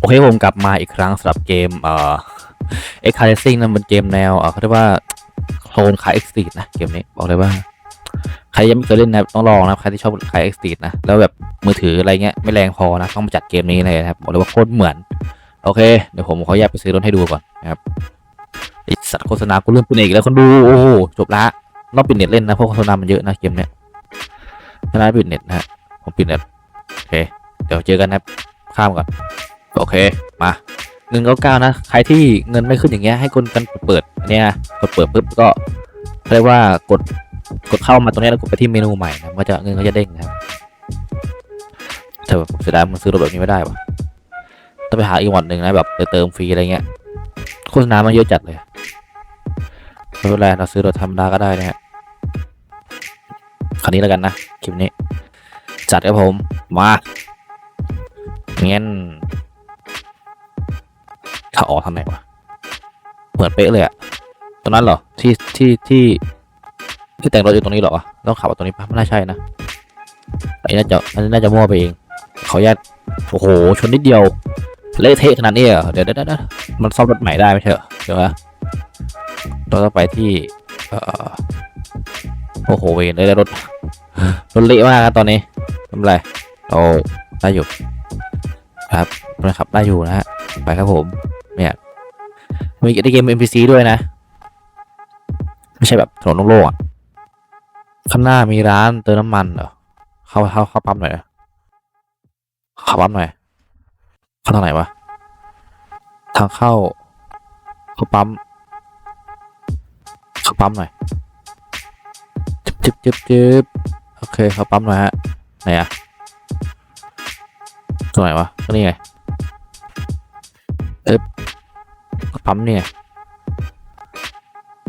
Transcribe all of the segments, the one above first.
โอเคผมกลับมาอีกครั้งสำหรับเกมเอ่อ X c a r Racing นะมันเกมแนวเขาเรียกว่าโคลนคาย X Street นะเกมนี้บอกเลยว่า ใครยังไม่เคยเล่นนะต้องลองนะใครที่ชอบคาย X Street นะแล้วแบบมือถืออะไรเงี้ยไม่แรงพอนะต้องมาจัดเกมนี้เลยนะครับบอกเลยว่าโคตรเหมือน โอเคเดี๋ยวผมขออนุญาตไปซื้อรถให้ดูก่อนนะครับไอสัตว์โฆษณากูเริ่มปิดเน็ตอีกแล้วคนดูโอ้โหจบละต้องปิดเน็ตเล่นนะเพราะโฆษณามันเยอะนะเกมเนี้ยฉะนั้นปิดเน็ตนะฮะผมปิดเน็ตโอเคเดี๋ยวเจอกันนะครับข้ามก่อน โอเคมาเงินเก้าเก้านะ ใครที่เงินไม่ขึ้นอย่างเงี้ยให้คนกันเปิดนเนี่ยกดเปิดปุ๊บก็เรียกว่ากดกดเข้ามาตรงนี้แล้วกดไปที่เมนูใหม่นะมันจะเงินก็จะเด้งนะครับแต่เสียดายมันซื้อรถแบบนี้ไม่ได้ปะต้องไปหาอีกวันหนึ่งนะแบบเติมฟรีอะไรเงี้ยโฆษณามันเยอะจัดเลยไม่เป็นไรเราซื้อรถธรรมดาก็ได้นะฮะคันนี้แล้วกันนะคลิปนี้ จัดครับผมมาเงี้ย ถ้าออกทำไงวะเหมือนเป๊ะเลยอะตรงนั้นเหรอที่ที่ที่ที่แต่งรถอยู่ตรงนี้เหรอวะต้องขับมาตรงนี้ปะไม่น่าใช่นะอันนี้น่าจะอันนี้น่าจะมั่วไปเองขออนุญาตโอ้โหชนนิดเดียวเละเทะขนาดนี้เหรอเดี๋ยวเดี๋ยวเดี๋ยวมันซ่อมรถใหม่ได้ไม่ใช่เหรอเดี๋ยวนะเราต้องไปที่เออโอ้โหเวนเลยรถรถเละมากตอนนี้ไม่เป็นไรเราได้อยู่ครับนะครับได้อยู่นะฮะไปครับผม เนี่ยมีในเกม NPC ด้วยนะ ไม่ใช่แบบถนนโล่งๆอะข้างหน้ามีร้านเติมน้ำมันเหรอเข้าเข้าเข้าปั๊มหน่อยเข้าปั๊มหน่อยเข้าทางไหนวะทางเข้าเข้าปั๊มเข้าปั๊มหน่อยจึ๊บจึ๊บจึ๊บจึ๊บโอเคเข้าปั๊มหน่อยฮะไหนอะตรงไหนวะก็นี่ไงเอ๊บ ปั๊มเนี่ย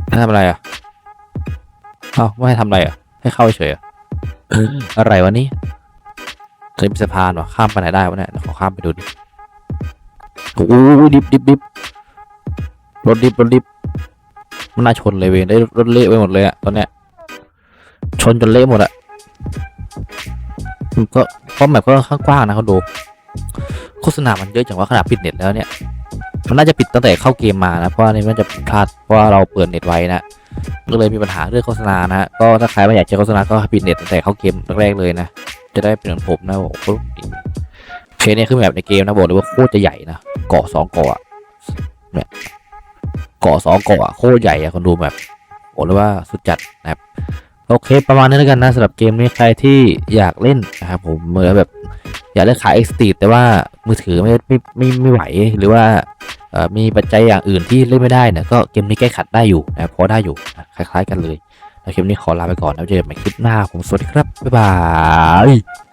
ให้ทำอะไรอะเอ้าไม่ให้ทำอะไรอะ ให้เข้าเฉยๆอะอะไรวะนี่จะมีสะพานวะข้ามไปไหนได้วะเนี่ยเดี๋ยวขอข้ามไปดูดิโอ้โหดิบดิบดิบรถดิบรถดิบมันน่าชนเลยเวยได้รถเละไปหมดเลยอะตอนเนี้ยชนจนเละหมดอะมันก็ป้อมแบบก็ข้างกว้างนะเขาดู โฆษณามันเยอะจังว่าขนาดปิดเน็ตแล้วเนี่ย มันน่าจะปิดตั้งแต่เข้าเกมมานะ เพราะว่านี่มันจะพลาดเพราะเราเปิดเน็ตไว้นะก็เลยมีปัญหาเรื่องโฆษณานะก็ถ้าใครไม่อยากจอโฆษณาก็ปิดเน็ตตั้งแต่เข้าเกมแรกเลยนะ จะได้เป็นเหมือนผมนะโอ้โหเพจเนี่ยคือแบบในเกมนะบอกเลยว่าโคตรจะใหญ่นะเกาะสองเกาะเนี่ยเกาะสองเกาะอะโคตรใหญ่อะคนดูแบบบอกเลยว่าสุดจัดนะครับโอเคประมาณนี้แล้วกันนะสำหรับเกมนี้ใครที่อยากเล่นนะครับผมเหมือนแบบ อยากเล่นขาย X t แต่ว่ามือถือไม่ไม่ไม่ไม่ไหวหรือว่า มีปัจจัยอย่างอื่นที่เล่นไม่ได้เนี่ยก็เกมนี้แก้ขัดได้อยู่นะพอได้อยู่นะคล้าย ๆ กันเลยแล้วคลิปนี้ขอลาไปก่อนแล้วเจอกันใหม่คลิปหน้าผมสวัสดีครับบ๊ายบาย